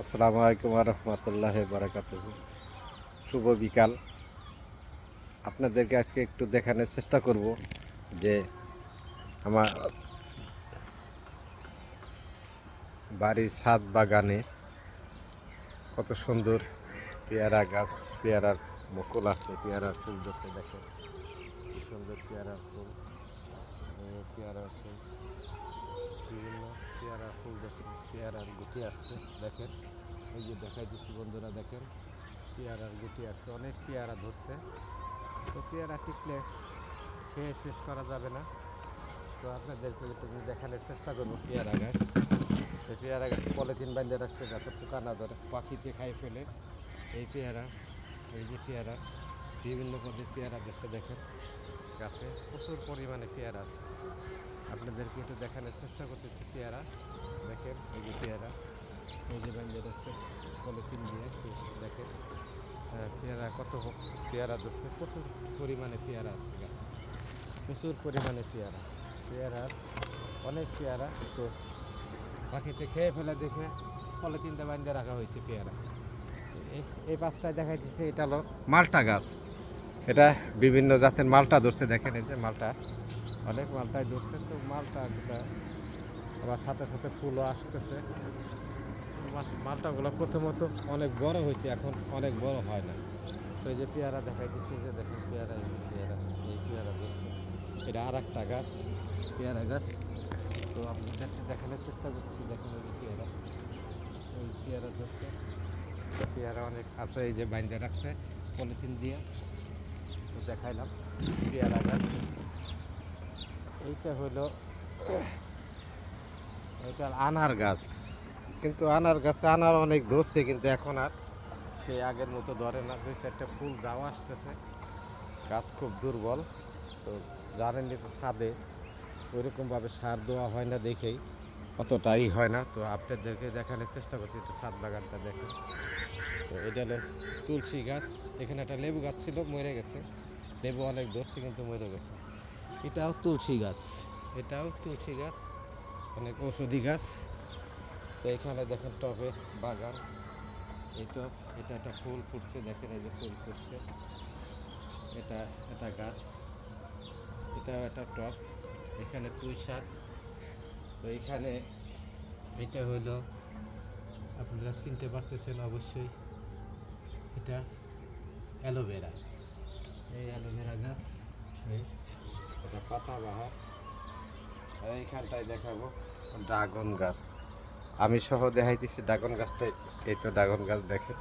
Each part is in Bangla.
আসসালামু আলাইকুম রহমতুল্লাহ বারাকাত শুভ বিকাল। আপনাদেরকে আজকে একটু দেখানোর চেষ্টা করব যে আমার বাড়ির ছাদ বাগানে কত সুন্দর পেয়ারা গাছ, পেয়ারার মুকুল আছে, পেয়ারার ফুল ধরছে, দেখেন। কি সুন্দর পেয়ারার ফুল। পেয়ারার ফুল। বিভিন্ন পেয়ারা, ফুল ধরছে পেয়ারার গুটি আসছে দেখেন। এই যে দেখাই দিচ্ছি বন্ধুরা, দেখেন, পেয়ারার গুটি আসছে অনেক পেয়ারা ধরছে। তো পেয়ারা টিকলে খেয়ে শেষ করা যাবে না। তো আপনাদেরকে একটু দেখানোর চেষ্টা করব পেয়ারা গাছ। তো পেয়ারা গাছ পলিথিন বাঁধে রাখছে যাতে পোকা না ধরে পাখিতে খাই ফেলে। এই পেয়ারা, এই যে পেয়ারা বিভিন্ন পদের পেয়ারা দেশে দেখেন, গাছে প্রচুর পরিমাণে পেয়ারা আছে। আপনাদেরকে একটু দেখানোর চেষ্টা করতেছি পেয়ারা। দেখেন, এই যে পেয়ারা, এই যে ব্যান্ডের আছে পলিথিন দিয়ে দেখেন পেয়ারা কত পেয়ারা ধরছে প্রচুর পরিমাণে পেয়ারা আছে গাছে। প্রচুর পরিমাণে পেয়ারা। পেয়ারার অনেক পেয়ারা, তো পাখিতে খেয়ে ফেলে দেখে পলিথিনটা বান্ধে রাখা হয়েছে পেয়ারা। এই পাশটায় দেখাইতেছে, এটা হলো মালটা গাছ। এটা বিভিন্ন জাতের মালটা ধরছে, দেখেন এই যে মালটা। অনেক মালটাই ধরছে, তো মালটা আবার সাথে সাথে ফুলও আসতেছে। মালটাগুলো প্রথমত অনেক বড় হয়েছে, এখন অনেক বড় হয় না। তো এই যে পেয়ারা দেখাইতেছি যে দেখেন পেয়ারা, এই পেয়ারা এই পেয়ারা ধরছে। এটা আর একটা গাছ, পেয়ারা গাছ। তো আপনাদেরকে দেখানোর চেষ্টা করতেছি, দেখেন এই যে পেয়ারা। এই পেয়ারা ধরছে। পেয়ারা অনেক আছে, এই যে বাইন্দে রাখছে, পলিথিন দিয়ে। দেখাইলাম। পেয়ারা গাছ। এইটা হলো, এটা আনার গাছ। কিন্তু আনার গাছে আনার অনেক ধরছে, কিন্তু এখন আর সেই আগের মতো ধরে না। দুই চারটা ফুল যাওয়া আসতেছে। গাছ খুব দুর্বল। তো জানেন তো ছাদে ওইরকমভাবে সার দেওয়া হয় না দেখেই। অতটাই হয় না। তো আপনাদেরকে দেখানোর চেষ্টা করছি, একটু ছাদ বাগানটা দেখেন। তো এটা হলো তুলসী গাছ। এখানে একটা লেবু গাছ ছিল, মরে গেছে। লেবু অনেক ধরছে কিন্তু মরে গেছে। এটাও তুলসী গাছ। এটাও তুলসী গাছ অনেক ঔষধি গাছ। তো এখানে দেখেন টবের বাগান। এই টব এটা একটা ফুল ফুটছে দেখেন এই যে ফুল ফুটছে। এটা এটা গাছ এটাও একটা টব। এখানে পুঁই শাক। তো এখানে এটা হলো আপনারা চিনতে পারতেছেন অবশ্যই এটা অ্যালোভেরা। এই অ্যালোভেরা গাছ এটা পাতাবাহার এইখানটায় দেখাবো। ড্রাগন গাছ। আমি সহ দেখাইতেছি ড্রাগন গাছটা এই তো ড্রাগন গাছ দেখেন।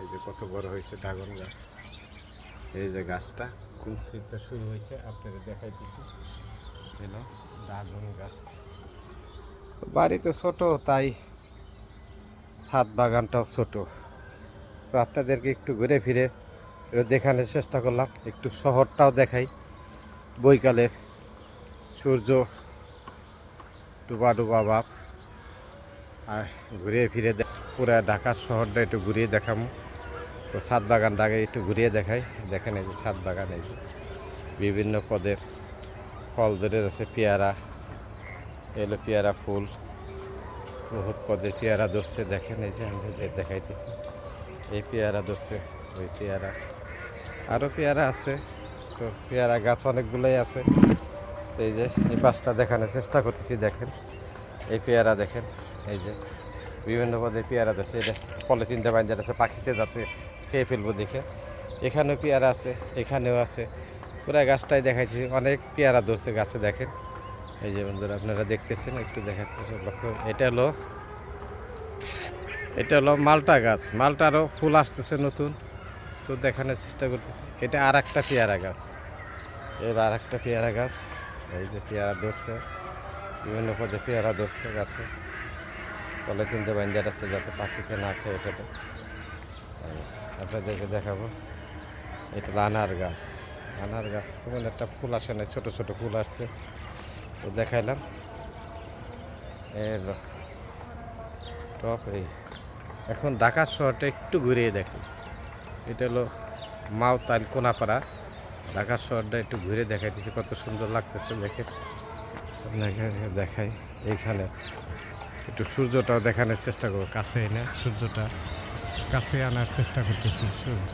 এই যে কত বড় হয়েছে ড্রাগন গাছ। এই যে গাছটা। কোন থেকে শুরু হয়েছে আপনাদের দেখাইতেছি। ছিল ড্রাগন গাছ। বাড়িতে ছোট তাই ছাদ বাগানটাও ছোট। তো আপনাদেরকে একটু ঘুরে ফিরে একটু দেখানোর চেষ্টা করলাম। একটু শহরটাও দেখাই। বৈকালের সূর্য ডুবা ডুবা বাপ। আর ঘুরিয়ে ফিরে পুরা ঢাকার শহরটা একটু ঘুরিয়ে দেখাবো তো ছাদ বাগানটাকে একটু ঘুরিয়ে দেখাই। দেখেন এই যে ছাদ বাগান, এই যে বিভিন্ন পদের ফল ধরে আছে, পেয়ারা, এলো পেয়ারা ফুল, বহুত পদের পেয়ারা ধরছে। দেখেন এই যে আমি দেখাইতেছি। এই পেয়ারা ধরছে, ওই পেয়ারা। আরও পেয়ারা আছে। তো পেয়ারা গাছ অনেকগুলোই আছে। এই যে, এই পাঁচটা দেখানোর চেষ্টা করতেছি, দেখেন। এই পেয়ারা দেখেন, এই যে, বিভিন্ন পদে পেয়ারা ধরছে। এটা পলিথিনটা বাইন্দা আছে পাখিতে যাতে খেয়ে ফেলব দেখে। এখানেও পেয়ারা আছে, এখানেও আছে। পুরা গাছটাই দেখাইছি, অনেক পেয়ারা ধরছে গাছে, দেখেন। এই যে বন্ধুরা, আপনারা দেখতেছেন, একটু দেখাচ্ছি লক্ষ্য, এটা হলো এটা হলো মালটা গাছ। মালটারও ফুল আসতেছে নতুন। তো দেখানোর চেষ্টা করতেছি। এটা আর একটা পেয়ারা গাছ। এর আর একটা পেয়ারা গাছ। এই যে পেয়ারা ধরছে। বিভিন্ন পদে পেয়ারা ধরছে গাছে। তলে তিনটে ব্যান্ডার আছে যাতে পাখিতে না খেয়ে ফেটে আপনাদেরকে দেখাবো। এটা আনার গাছ। আনার গাছ তেমন একটা ফুল আসে না, ছোটো ছোটো ফুল আসছে। তো দেখাইলাম। এলো টপ এই। এখন ঢাকার শহরটা একটু ঘুরিয়ে দেখেন। এটা হলো মাওতাল কোনাপাড়া। ঢাকার শহরটা একটু ঘুরে দেখাইতেছি, কত সুন্দর লাগতেছে দেখে। দেখাই এইখানে। একটু সূর্যটাও দেখানোর চেষ্টা করব কাছে এনে সূর্যটা কাছে আনার চেষ্টা করতেছি, সূর্য।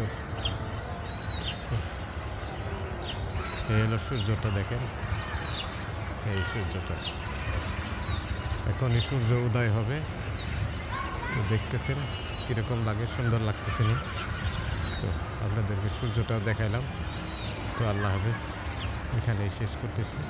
এই হলো সূর্যটা দেখেন, এই সূর্যটা। এখনই সূর্য উদয় হবে। তো দেখতেছেন কীরকম লাগে, সুন্দর লাগতেছে না। তো আপনাদেরকে সূর্যটাও দেখাইলাম। তো আল্লাহ হাফেজ এখানেই শেষ করতেছি।